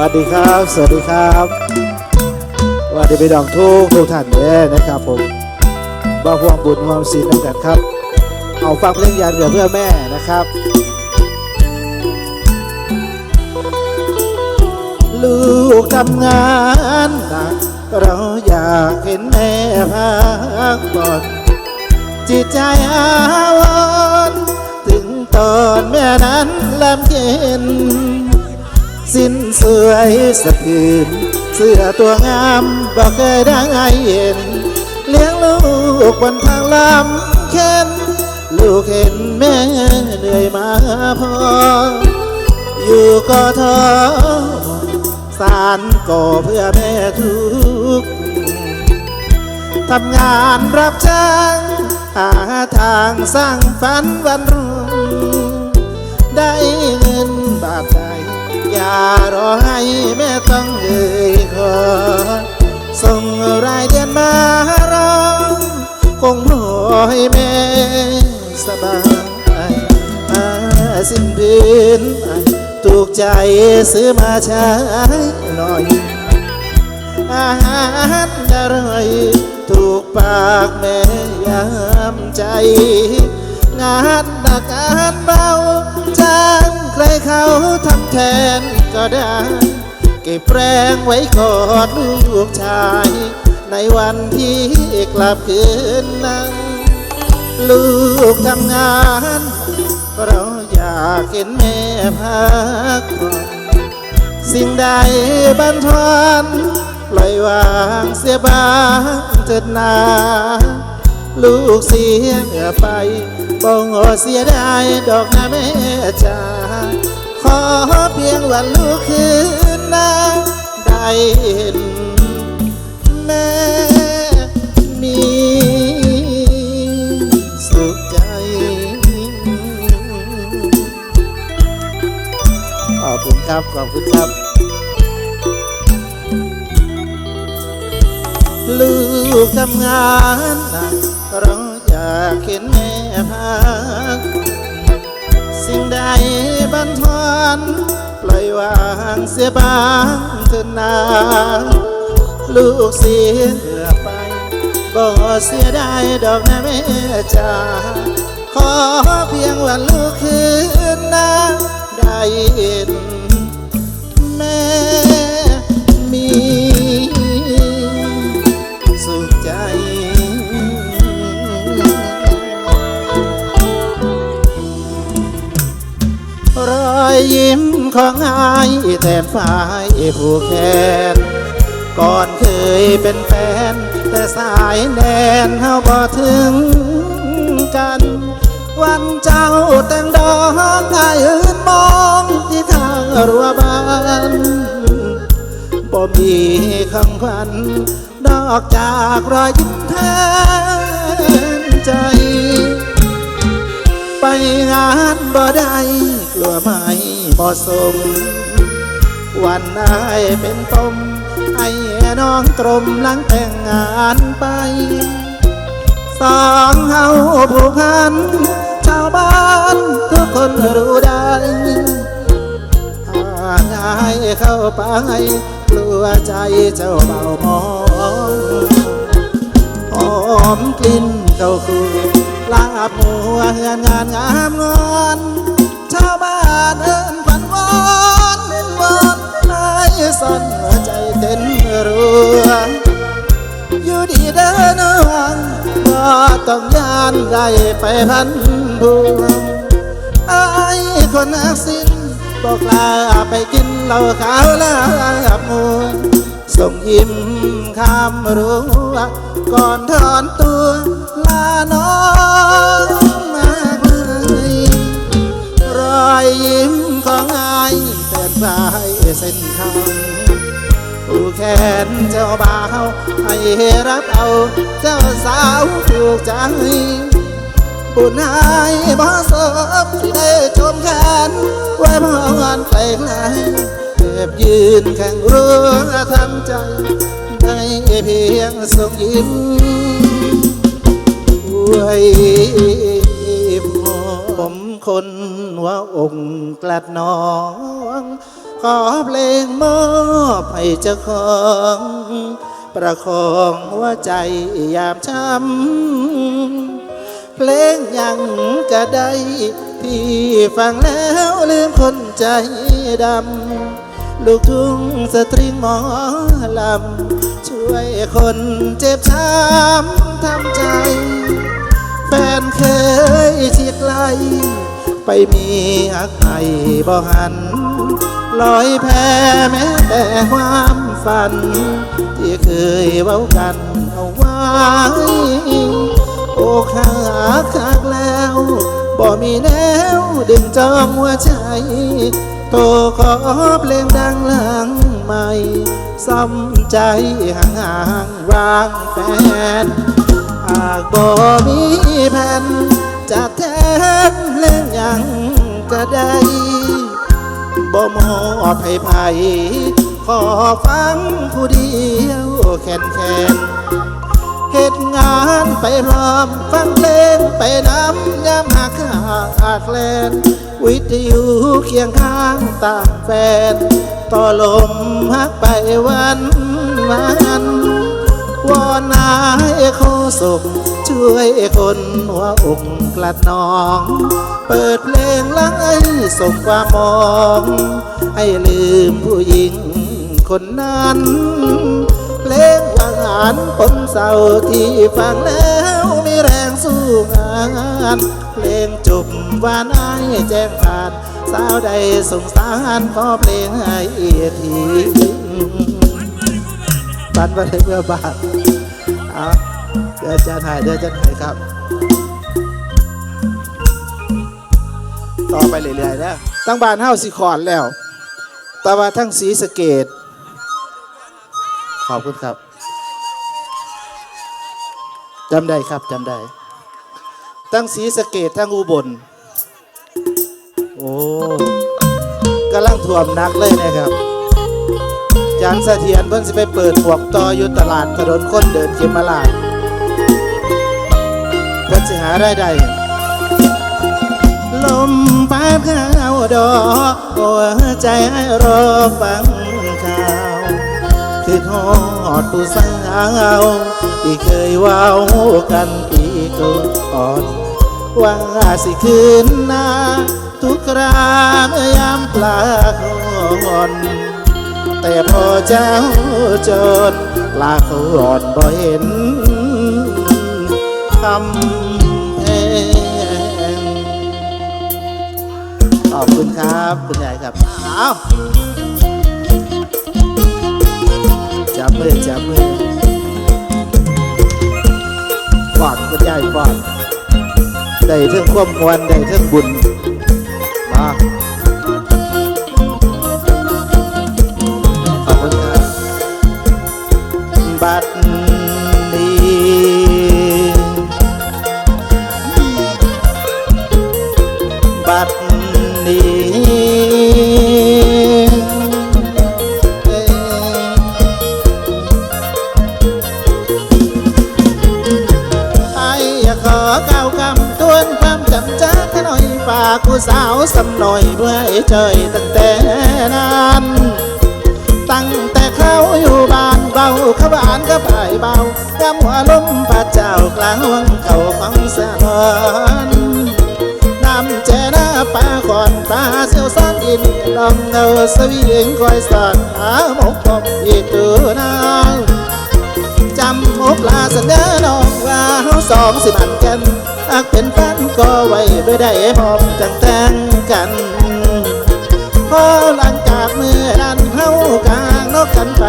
วัสดีครับ สวัสดีครับสวัสดีพี่น้องทุกทุกท่านเด้นะครับผมบ่ห่วงบุญห่วงศีลนำกันครับ เอาฟังเพลงยานเรือเพื่อแม่นะครับ ลูกทำงานหนักเราอยากเห็นแม่พักผ่อนจิตใจอาวรถึงตอนแม่นั้นลำเค็น สิ้นเสวยสะพืนเสื้อตัวงามบอกเคยได้เห็น เลี้ยงลูกบนทางลำเข็นลูกเห็นแม่เหนื่อยมาพอ อยู่ก็ท้อสารก่อเพื่อแม่ทุกข์ทำงานรับจ้างหาทางสร้างฝันวันรุ่งได้เงินบาทใด อย่ารอให้แม่ต้องเอ่ยขอ ส่งรายเดือนมารองคงพอให้แม่สบายอาสิ้นเดือนถูกใจซื้อมาใช้หน่อย อาหารอร่อย ถูกปากแม่ยามใจ งานหนักงานเบาจ้าง ใครเขาทำแทนก็ได้ เก็บแรงไว้กอดลูกชาย ในวันที่กลับคืนนั้นลูกทำงานเราอยากเห็นแม่พักผ่อนสิ่งใดบันทอนปล่อยวางเสียบ้างเถิดนา ลูกเสียเหนือไป บ่งเสียได้ดอกนะแม่จ๋าขอเพียงวันลูกคืนนาได้เห็นแม่มีสุขใจขอบคุณครับ ขอบคุณครับ ลูกทำงานหนักราอยากเห็นแม่พักสิ่งใดบันทอนปล่อยวางเสียบางเถิดนาลูกเสียเหือไปบ่เสียได้ดอกนะแม่จ๋าขอเพียงวันลูกคืนนาได้เห็นแม่ ยยิ้มของอายแทนฝ่ายผู้แคนก่อนเคยเป็นแฟน แต่สายแนนเฮาบ่ถึงกัน วันเจ้าแต่งดอกอายอื่นมองที่ทางรั้วบ้านบ่มีคำขวัญนอกจากรอยยิ้มแทนใจ ไปงานบ่ได้กลัวไหมาะสม วันได้เป็นปมไอ้น้องตรมหลังแต่งงานไป สองเฮาผู้พัน ชาวบ้านทุกคนรู้ได้หางายเข้าไปกลัวใจเจ้าเบามองหอมกลิ่นเก่าคูลาบหัวเฮือนงานงามงอน ชาวบ้านเอ สนหัวใจเต้นรัวอยู่ดีเด้อนองบ่ต้องยานได้ไปพันพวงไอ้คนนักสิ้นบอกลาไปกินเหล้าขาวลาบมัวส่งยิ้มข้ามรั้วก่อนถอนตัวลาน้องมาเลยรอยยิ้มของไอายเตือนสายเส้นทาง ผู้แขนเจ้าบ่าวให้รับเอาเจ้าสาวถูกใจบุญหายบ่สมที่ได้ชมแขนไว้พอนไปไกลเก็บยืนแข่งเรือทำใจได้เพียงส่งยิ้มไว้ผมคนหัวองค์กลัดน้อง เพลงมอบให้เจ้าของ ประคองหัวใจยามช้ำเพลงยังก็ได้ที่ฟังแล้วลืมคนใจดำ ลูกทุ่งสตริงหมอลำ ช่วยคนเจ็บช้ำทำใจ แฟนเคยที่ไกล ไปมีอักไอบ่หัน ลอยแพ้แม้แต่ความฝัน ที่เคยเว้ากันเอาไว้ โอ้ขาคักแล้วบ่มีแนวดึงจองหัวใจโทรขอเพลงดังหลังใหม่ซ้ำใจห่างๆวางแฟน หากบ่มีแผ่นจะแทนเล่นยังก็ได้ บ่มอบให้ไผขอฟังผู้เดียวแคนแคนเหตุงานไปพร้อมฟังเพลงไปน้ำยามหักขาดแคลนวิทยุเคียงข้างต่างแฟนต่อลมหักไปวันวัน วอนนายโคสุขช่วยคนหัวอกกลัดนอง เปิดเพลงลังไอ้ส่งความมอง ให้ลืมผู้หญิงคนนั้น เพลงหวานปนเศร้าที่ฟังแล้วมีแรงสู้งานเพลงจบวานไอ้แจ้งผ่าน สาวใดสงสารขอเพลงให้ทีบันมาเลยเมื่อบาท เอาเดี๋ยวจารย์หายเดี๋ยวจารย์หายครับ ต่อไปเรื่อยๆนะตั้งบานเฮ้าสิขอนแล้ว แต่ว่าทั้งสีสเกต ขอบคุณครับจำได้ครับจำได้ ทั้งสีสเกตทั้งอุบล โอ้กำลังท่วมนักเลยนะครับ จานเสถียรเพิ่นสิไปเปิดหวกต่ออยู่ตลาดถนนคนเดินเขมราชเพิ่นสิหารายได้ลมพัดเข้าดอกหัวใจรอฟังข่าวคือทอดผู้สาวที่เคยว้าวกันปีก่อนว่าสิคืนหน้าทุกครามยามปลาคอน แต่พอเจ้าจนปลาเขาอ่อนบ่เห็นคำแพงขอบคุณครับ คุณยายครับอ้าวจับมือจับมือฟอดคุณยายฟอดได้เทั้งความมวลได้เทั้งบุญมา บัดนี้ไอ้อยากขอก้าวคำทวนความจำจากหน่อยฝากผู้สาวสำหน่อยเพื่อเจยตั้งแต่นั้นตั้งแต่เขาอยู่บ้านเบาเขาบ้านก็ไปเบายามหัวลมพระเจ้ากลางวังเขาของสะนอ สียวซ่อนอินลองเงาสวิงคอยสอดหาหมกผมอีกตัวนางจำหมกลาสัญญาน้องว่าเฮาสองสิมันกันหากเป็นแฟนก็ไว้ด้วยได้พร้อมจังแต่งกันพอหลังจากเมื่อนั้นเฮากางนอกกันไป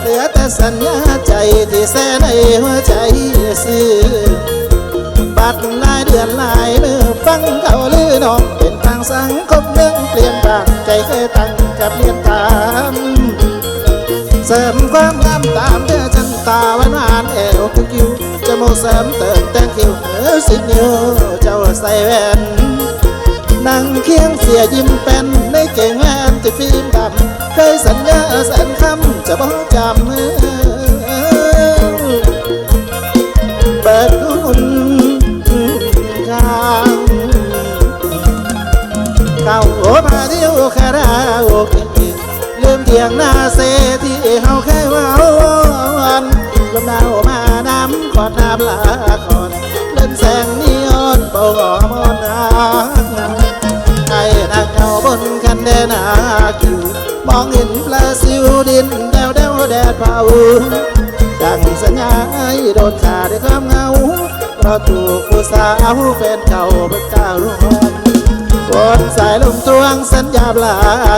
เหลือแต่สัญญาใจที่แสในหัวใจซื่อบัดหลายเดือนหลายมือฟังเขาลือน้องเป็นทางสังคม ใจเคยตั้งกับเปลี่ยนตาม เสริมความงามตามเธอจันตาหวานหวานเอวคิวคิวจมูกเสริมเติมแต่งคิวเออสินิ้วเจ้าใส่แว่นนั่งเคียงเสียยิ้มเป็นในเก่งแวนจะฟิล์มดำเคยสัญญาแสนคำจะบอกจำเเข้าโอ้มาเที่ยวคาราโอเกะคียงหน้าเซที่เฮาเคยว่าวันลมหนาวมาน้ำขอดน้ำลาคอนเล่นแสงนีออนเบาหอมอนรักนำไก่นางเขาบนคันแดนาคิวมองเห็นปลาซิวดินแดวแดวแดดเผาดังสัญญาให้โดนขาด้วยความเงาเพราะถูกผู้สาวแฟนเก่าเป็นก้าวร้อน บนสายลมตวงสัญญาลา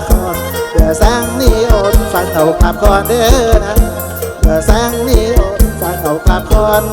คอนเดือแสงนีโอนฟังเขากลับคอนเด้อนะเดือแสงนีโอนฟังเขากลับคอน